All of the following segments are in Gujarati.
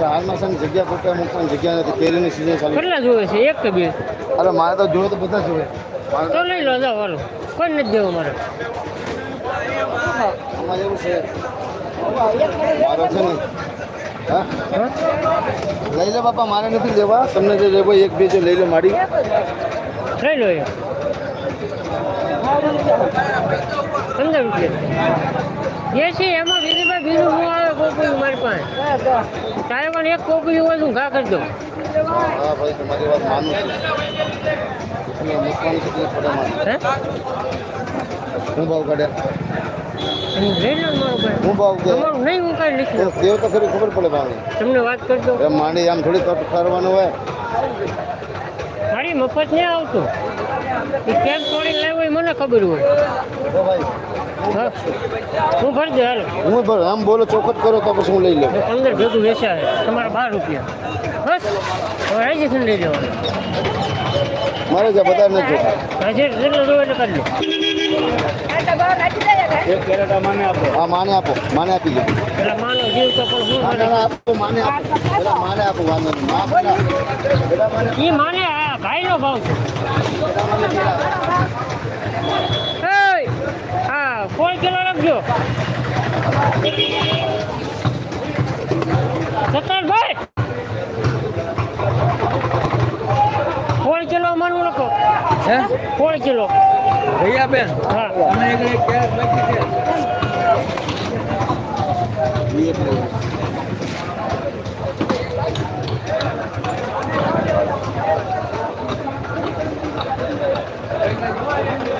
હાલમાં છે ને જગ્યા પોતા મૂકવાની જગ્યા નથી કેરીની સિઝન ચાલુ કેટલા જોવે છે? એક કે બે? અરે મારે તો જોવે તો બધા જોવે. તો લઈ લો જાઓ હાલો. કોઈ નથી દેવું મારે. આમાં એવું છે. મારો છે ને લઈ લે બાપા મારે નથી લેવા. તમને જે લેવો એક બે જો લઈ લે મારી. લઈ લો એ. પંદર રૂપિયા. એ છે એમાં બીજી બીજું હું આવે કોપીયું મારી પાસે તારે પણ એક કોપી હોય હું ઘા કરી દઉં. હા ભાઈ તમારી વાત માનું છું. ભાવ કાઢે? હું ભાવ તમારું નહીં હું કાંઈ લીધું દેવ તો ખરી ખબર પડે ભાવની તમને વાત કરજો એમ માંડી આમ થોડી કટ કરવાનું હોય. મારી મફત નહીં આવતું. કેમ તોડી લાવ્યો મને ખબર હોય. ભાઈ હા? હું ભરી દે હાલો. હું ભર આમ બોલો ચોખત કરો તો પછી હું લઈ લઉં. પંદર ભેગું વેચ્યા. છે તમારા બાર રૂપિયા. બસ. હવે આવી જશે લઈ જવાનું. મારે જ બધા નથી હજી જેટલો જોવે એટલે કરી હા માને આપો. માને આપી દો એટલે માનો જીવ તો પણ શું ના, ના, ના, આપો. માને આપો. માને આપો વાંધો નહીં. એ માને આ ભાઈનો ભાવ છે એય, હા કોઈ કિલો રાખજો સત્તરભાઈ કોળ કિલો માનું લખો. હે? કોળ કિલો. ભૈયા બેન હા. અમે એક કેરેટ બાકી છે.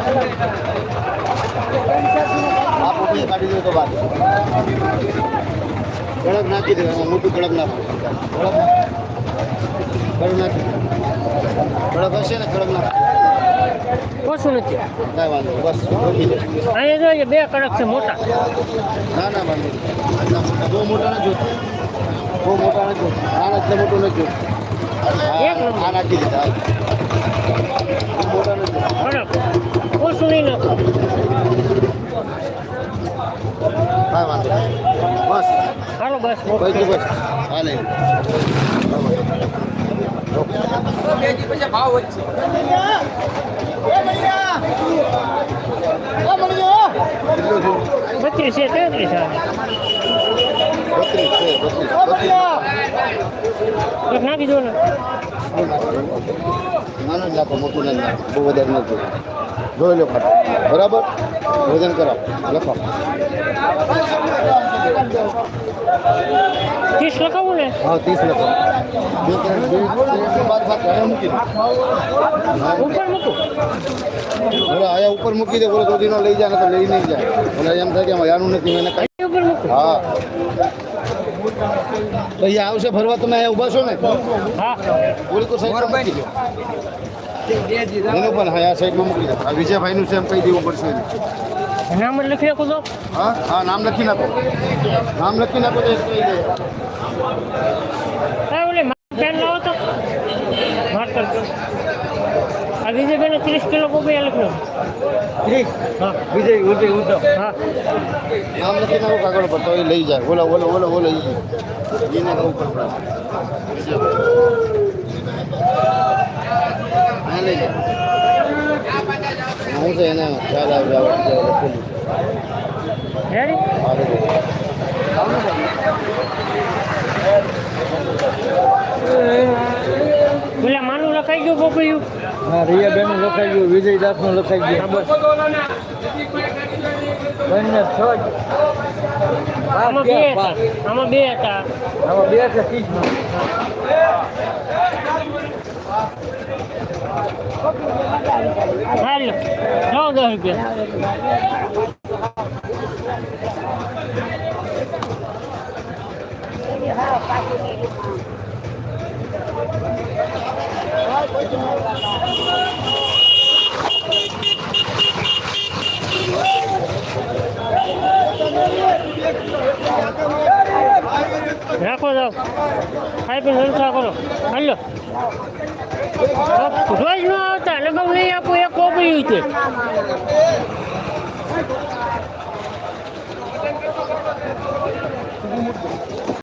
આપો બે કાઢી દો તો વાત કડક નાખી દેવાનું મોટું કડક નાખો. કડક નાખી. કડક હશે ને કડક નાખો. ઓછું નથી. કાંઈ વાંધો. બસ અહીંયા જોઈએ બે કડક છે મોટા. ના ના વાંધો બહુ મોટા નથી જોતું. બહુ મોટા નથી જોતું. નાના એટલે મોટું નથી જોતું. હા, નાખી દીધા હાલ. બહુ મોટા નથી જોતા કડક ઓછું નહીં નાખો કાંઈ વાંધો નહીં. બસ હાલો બસ બસ તો હા લઈ લો. પછી ભાવ થયું? બત્રીસ છે તેત્રીસ નાખી દો ને. નાનું જ નાખો મોટું નથી નાખો. બહુ વધારે નથી જોઈ લો બરાબર? ભોજન કરો લખો. ત્રીસ લખાવું ને હા ત્રીસ લખો બે ત્રણ બે ત્રણ બાદ બાદ ઘરે મૂકી દો હા, ઉપર મૂકું. બોલો આયા ઉપર મૂકી દે બોલો દોધીનો લઈ જાય ને તો લઈ નહીં જાય. બોલે એમ થાય કે આનું નથી મને કઈ ઉપર મૂકું. હા. તો અહીંયા આવશે ફરવા તમે અહીંયા ઊભા છો ને? હા. બોલી તો દો. એનું પણ હા આ સાઈડમાં મૂકી દો. વિજયભાઈનું છે એમ કહી દેવું પડશે. નામ જ લખી નાખો તો હા હા નામ લખી નાખો. નામ લખી નાખો તો એ હા ઓલે પેન લાવો તો. માર્કર આ બીજે બેને ત્રીસ કિલો કોપી લખ્યો ત્રીસ? હા. વિજય ઉદય ઉદ્ધવ. હા. નામ લખી નાખો કાગળ પર તો એ લઈ જાય. ઓલો ઓલો ઓલો ઓલો ઈ. એને કહું લઈ જાય હું છે એને ખ્યાલ આવે આવે પેલા માનું લખાઈ ગયું કોપીયું હા રિયા બેન લખાઈ ગયું વિજય દાસનું લખાઈ ગયું બંને છ આમાં બે હતા. આમાં બે હતા. આમાં બે છે ત્રીસ હાલ. દસ રૂપિયા. રાખો જાઓ. ખાઈ પીને જલસા કરો. હાલો. રોજ ન આવતા લગાવ નહીં આપું. એક કોપી છે